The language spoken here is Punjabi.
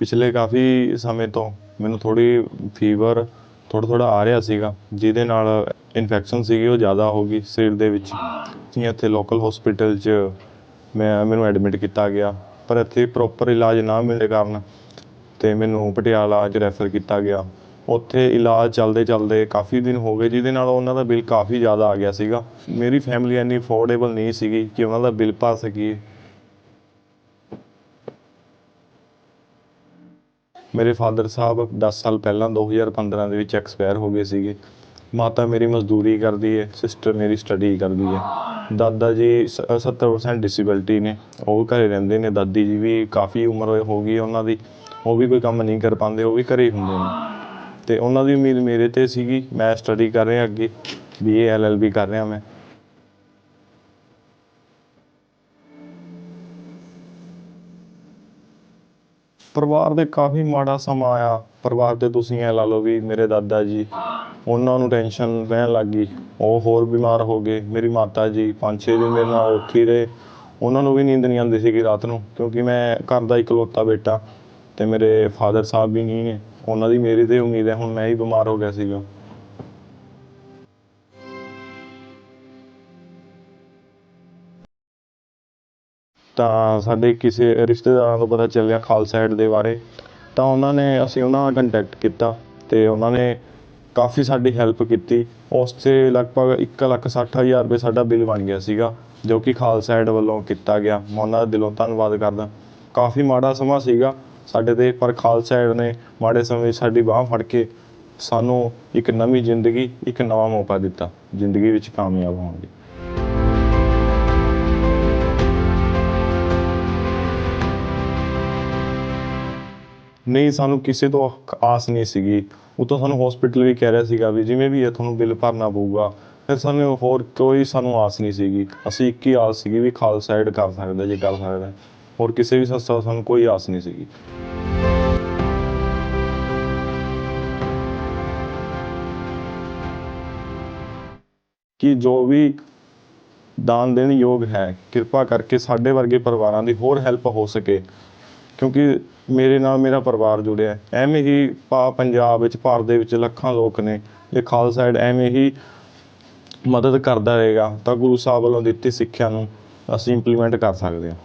ਪਿਛਲੇ ਕਾਫੀ ਸਮੇਂ ਤੋਂ ਮੈਨੂੰ ਥੋੜ੍ਹੀ ਫੀਵਰ ਥੋੜ੍ਹਾ ਥੋੜ੍ਹਾ ਆ ਰਿਹਾ ਸੀਗਾ, ਜਿਹਦੇ ਨਾਲ ਇਨਫੈਕਸ਼ਨ ਸੀਗੀ, ਉਹ ਜ਼ਿਆਦਾ ਹੋ ਗਈ ਸਰੀਰ ਦੇ ਵਿੱਚ। ਅਸੀਂ ਇੱਥੇ ਲੋਕਲ ਹੋਸਪਿਟਲ 'ਚ ਮੈਂ, ਮੈਨੂੰ ਐਡਮਿਟ ਕੀਤਾ ਗਿਆ, ਪਰ ਇੱਥੇ ਪ੍ਰੋਪਰ ਇਲਾਜ ਨਾ ਮਿਲਣ ਕਾਰਨ ਅਤੇ ਮੈਨੂੰ ਪਟਿਆਲਾ 'ਚ ਰੈਫਰ ਕੀਤਾ ਗਿਆ। ਉੱਥੇ ਇਲਾਜ ਚੱਲਦੇ ਚੱਲਦੇ ਕਾਫੀ ਦਿਨ ਹੋ ਗਏ, ਜਿਹਦੇ ਨਾਲ ਉਹਨਾਂ ਦਾ ਬਿੱਲ ਕਾਫੀ ਜ਼ਿਆਦਾ ਆ ਗਿਆ ਸੀਗਾ। ਮੇਰੀ ਫੈਮਿਲੀ ਇੰਨੀ ਅਫੋਰਡੇਬਲ ਨਹੀਂ ਸੀਗੀ ਕਿ ਉਹਨਾਂ ਦਾ ਬਿੱਲ ਭਰ ਸਕੀਏ। ਮੇਰੇ ਫਾਦਰ ਸਾਹਿਬ ਦਸ ਸਾਲ ਪਹਿਲਾਂ 2015 ਦੇ ਵਿੱਚ ਐਕਸਪਾਇਰ ਹੋ ਗਏ ਸੀਗੇ। ਮਾਤਾ ਮੇਰੀ ਮਜ਼ਦੂਰੀ ਕਰਦੀ ਹੈ, ਸਿਸਟਰ ਮੇਰੀ ਸਟੱਡੀ ਕਰਦੀ ਹੈ। ਦਾਦਾ ਜੀ ਸ- 70% ਡਿਸੇਬਿਲਟੀ ਨੇ, ਉਹ ਵੀ ਘਰੇ ਰਹਿੰਦੇ ਨੇ। ਦਾਦੀ ਜੀ ਵੀ ਕਾਫੀ ਉਮਰ ਹੋ ਗਈ ਉਹਨਾਂ ਦੀ, ਉਹ ਵੀ ਕੋਈ ਕੰਮ ਨਹੀਂ ਕਰ ਪਾਉਂਦੇ, ਉਹ ਵੀ ਘਰ ਹੀ ਹੁੰਦੇ ਨੇ। ਅਤੇ ਉਹਨਾਂ ਦੀ ਉਮੀਦ ਮੇਰੇ ਤੇ ਸੀਗੀ, ਮੈਂ ਸਟੱਡੀ ਕਰ ਰਿਹਾ ਅੱਗੇ B A L L B ਕਰ ਰਿਹਾ ਮੈਂ। ਪਰਿਵਾਰ ਦੇ ਕਾਫੀ ਮਾੜਾ ਸਮਾਂ ਆਇਆ। ਪਰਿਵਾਰ ਦੇ ਤੁਸੀਂ ਐਂ ਲਾ ਲਓ ਵੀ ਮੇਰੇ ਦਾਦਾ ਜੀ, ਉਹਨਾਂ ਨੂੰ ਟੈਨਸ਼ਨ ਰਹਿਣ ਲੱਗ ਗਈ। ਉਹ ਹੋਰ ਬਿਮਾਰ ਹੋ ਗਏ। ਮੇਰੀ ਮਾਤਾ ਜੀ ਪੰਜ ਛੇ ਦਿਨ ਮੇਰੇ ਨਾਲ ਉੱਥੇ ਰਹੇ। ਉਹਨਾਂ ਨੂੰ ਵੀ ਨੀਂਦ ਨਹੀਂ ਆਉਂਦੀ ਸੀਗੀ ਰਾਤ ਨੂੰ, ਕਿਉਂਕਿ ਮੈਂ ਘਰ ਦਾ ਇਕਲੌਤਾ ਬੇਟਾ ਅਤੇ ਮੇਰੇ ਫਾਦਰ ਸਾਹਿਬ ਵੀ ਨਹੀਂ ਨੇ। ਉਹਨਾਂ ਦੀ ਮੇਰੀ ਤੇ ਉਮੀਦ ਹੈ, ਹੁਣ ਮੈਂ ਹੀ ਬਿਮਾਰ ਹੋ ਗਿਆ ਸੀਗਾ। ਤਾਂ ਸਾਡੇ ਕਿਸੇ ਰਿਸ਼ਤੇਦਾਰਾਂ ਤੋਂ ਪਤਾ ਚੱਲਿਆ ਖਾਲਸਾ ਏਡ ਦੇ ਬਾਰੇ। ਤਾਂ ਉਹਨਾਂ ਨੇ, ਅਸੀਂ ਉਹਨਾਂ ਨਾਲ ਕੰਟੈਕਟ ਕੀਤਾ ਅਤੇ ਉਹਨਾਂ ਨੇ ਕਾਫੀ ਸਾਡੀ ਹੈਲਪ ਕੀਤੀ। ਉਸ 'ਤੇ ਲਗਭਗ ਇੱਕ ਲੱਖ ਸੱਠ ਹਜ਼ਾਰ ਰੁਪਏ ਸਾਡਾ ਬਿੱਲ ਬਣ ਗਿਆ ਸੀਗਾ, ਜੋ ਕਿ ਖਾਲਸਾ ਏਡ ਵੱਲੋਂ ਕੀਤਾ ਗਿਆ। ਮੈਂ ਉਹਨਾਂ ਦਾ ਦਿਲੋਂ ਧੰਨਵਾਦ ਕਰਦਾ। ਕਾਫੀ ਮਾੜਾ ਸਮਾਂ ਸੀਗਾ ਸਾਡੇ ਤੇ, ਪਰ ਖਾਲਸਾ ਏਡ ਨੇ ਮਾੜੇ ਸਮੇਂ ਸਾਡੀ ਬਾਂਹ ਫੜ ਕੇ ਸਾਨੂੰ ਇੱਕ ਨਵੀਂ ਜ਼ਿੰਦਗੀ, ਇੱਕ ਨਵਾਂ ਮੌਕਾ ਦਿੱਤਾ। ਜ਼ਿੰਦਗੀ ਵਿੱਚ ਕਾਮਯਾਬ ਹੋਣ ਲਈ ਨਹੀਂ, ਸਾਨੂੰ ਕਿਸੇ ਤੋਂ ਆਸ ਨਹੀਂ ਸੀਗੀ। ਉਹ ਸਾਨੂੰ ਹਸਪੀਟਲ ਵੀ ਕਹਿ ਰਿਹਾ ਸੀਗਾ ਵੀ ਜਿਵੇਂ ਵੀ ਹੈ ਤੁਹਾਨੂੰ ਬਿੱਲ ਭਰਨਾ ਪਊਗਾ, ਫਿਰ ਸਾਨੂੰ ਹੋਰ ਕੋਈ ਸਾਨੂੰ ਆਸ ਨਹੀਂ ਸੀਗੀ। ਅਸੀਂ ਇੱਕ ਹੀ ਆਸ ਸੀਗੀ ਵੀ ਖਾਲਸਾ ਏਡ ਕਰ ਸਕਦਾ, ਜੇ ਕਰ ਸਕਦਾ। ਹੋਰ ਕਿਸੇ ਵੀ ਸੰਸਥਾ ਸਾਨੂੰ ਕੋਈ ਆਸ ਨਹੀਂ ਸੀਗੀ। ਕਿ ਜੋ ਵੀ ਦਾਨ ਦੇਣ ਯੋਗ ਹੈ, ਕਿਰਪਾ ਕਰਕੇ ਸਾਡੇ ਵਰਗੇ ਪਰਿਵਾਰਾਂ ਦੀ ਹੋਰ ਹੈਲਪ ਹੋ ਸਕੇ। ਕਿਉਂਕਿ ਮੇਰੇ ਨਾਲ ਮੇਰਾ ਪਰਿਵਾਰ ਜੁੜਿਆ ਐਵੇਂ ਹੀ ਪਾ ਪੰਜਾਬ ਵਿੱਚ, ਭਾਰਤ ਦੇ ਵਿੱਚ ਲੱਖਾਂ ਲੋਕ ਨੇ। ਇਹ ਖਾਲਸਾ ਏਡ ਐਵੇਂ ਹੀ ਮਦਦ ਕਰਦਾ ਰਹੇਗਾ ਤਾਂ ਗੁਰੂ ਸਾਹਿਬ ਵੱਲੋਂ ਦਿੱਤੀ ਸਿੱਖਿਆ ਨੂੰ ਅਸੀਂ ਇੰਪਲੀਮੈਂਟ ਕਰ ਸਕਦੇ ਹਾਂ।